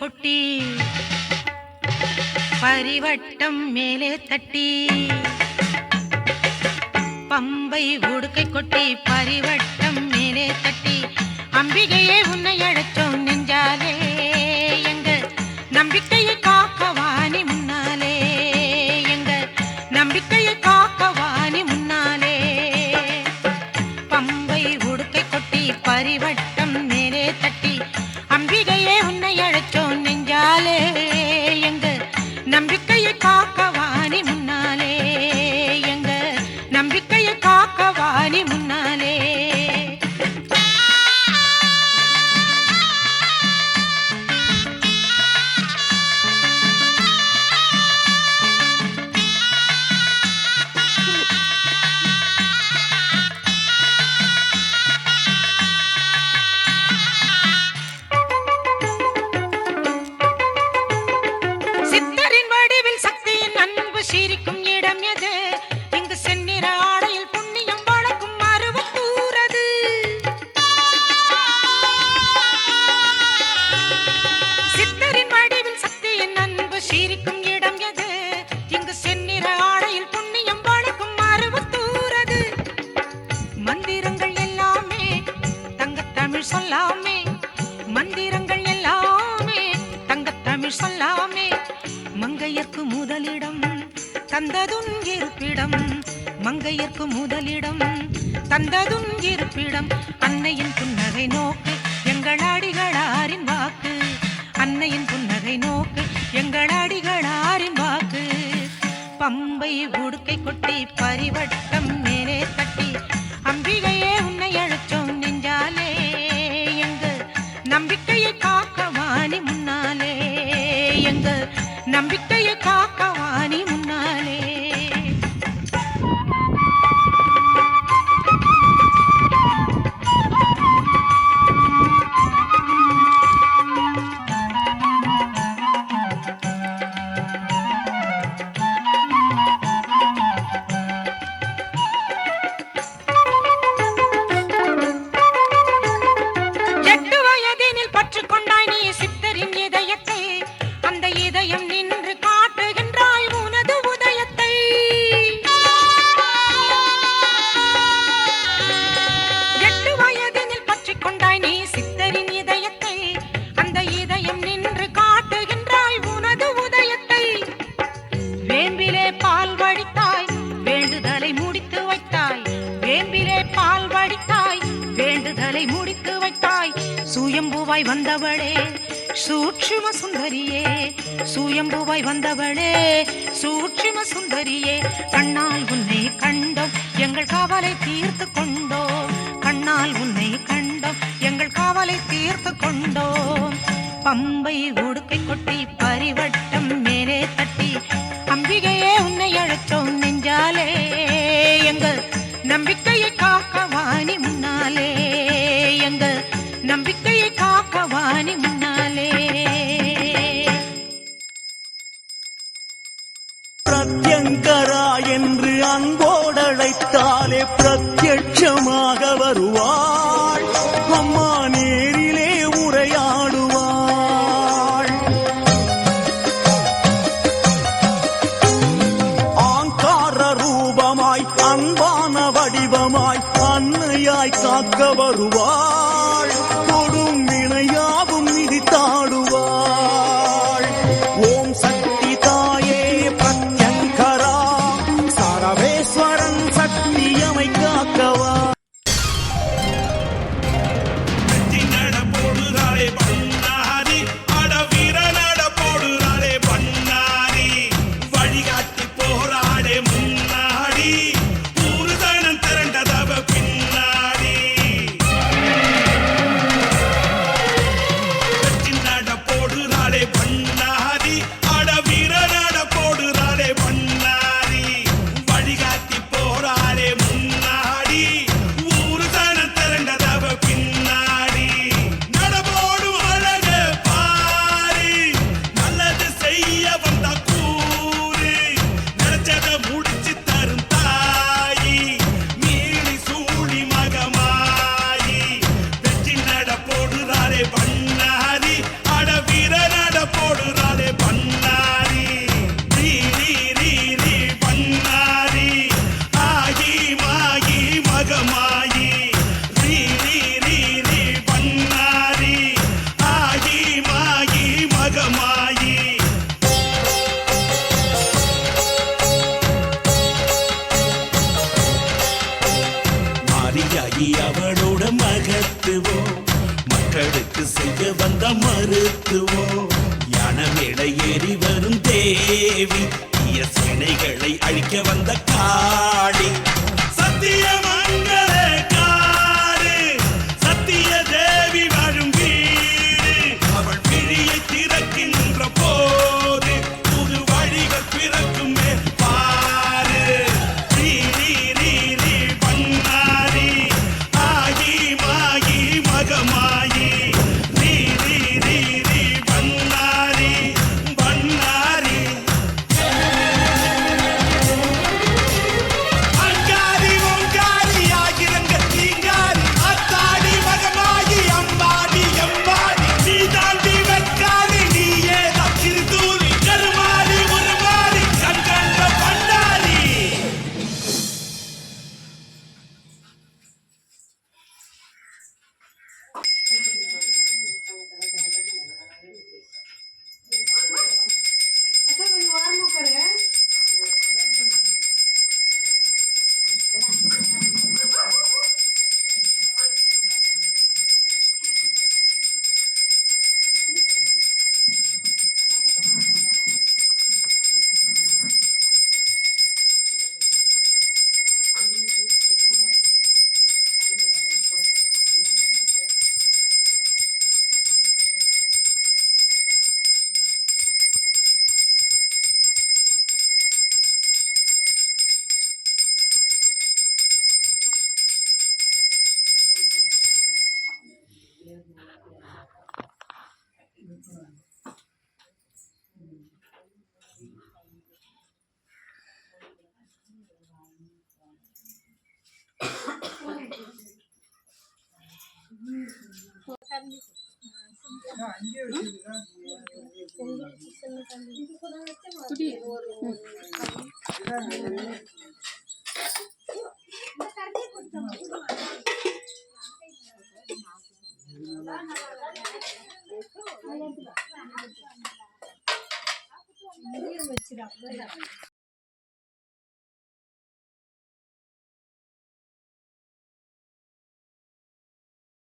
கொட்டி பரிவட்டம் மேலே தட்டி பம்பை உடுக்கை கொட்டி பரிவட்டம் மேலே தட்டி அம்பிகையே உன்னை அழைச்சோம் நெஞ்சாலே எங்க நம்பிக்கையை காக்கவாணி முன்னாலே எங்க நம்பிக்கையை காக்கவாணி முன்னாலே. பம்பை உடுக்கை கொட்டி பரிவட்டம் மங்கையர்க்கு முதலிடம் தந்ததும் இருப்பிடம் மங்கையர்க்கு முதலிடம் தந்ததும் இருப்பிடம் அன்னையின் புன்னகை நோக்கு எங்கள் அடிகளாரின் வாக்கு. அன்னையின் புன்னகை நோக்கு எங்கள் அடிகளாரின் வாக்கு. பம்பை உடுக்கை கொட்டி பரிவட்டம் மேலே தட்டி அம்பிகையே உன்னை அழைச்சோம் நெஞ்சாலே. எங்க நம்பிக்கையை காக்க வாணி முன்னாலே. எங்க நம்பிக்கையை காக்கவானி முன்னாலே. சுயம்புவாய் வந்தவளே சூட்சும சுந்தரியே சுயம்புவாய் வந்தவளே சூட்சும சுந்தரியே கண்ணால் உன்னை கண்டோம் எங்கள் காவலை தீர்த்து கொண்டோம். கண்ணால் உன்னை கண்டோம் எங்கள் காவலை தீர்த்து கொண்டோம். பம்பை உடுக்கை கொட்டி பரிவட்டம் மேலே தட்டி அம்பிகையே உன்னை அழைச்சோம் நெஞ்சாலே. எங்கள் நம்பிக்கை எச்சமாக வருவாள். அம்மா நேரிலே உரையாடுவாள். ஆங்கார ரூபமாய் அன்பான வடிவமாய் அன்னையாய் காக்க வருவாள். கொடு ஏறி வரும் தேவி தீய சினைகளை அழிக்க வந்த காடி சத்தியமா? వచ్చిరా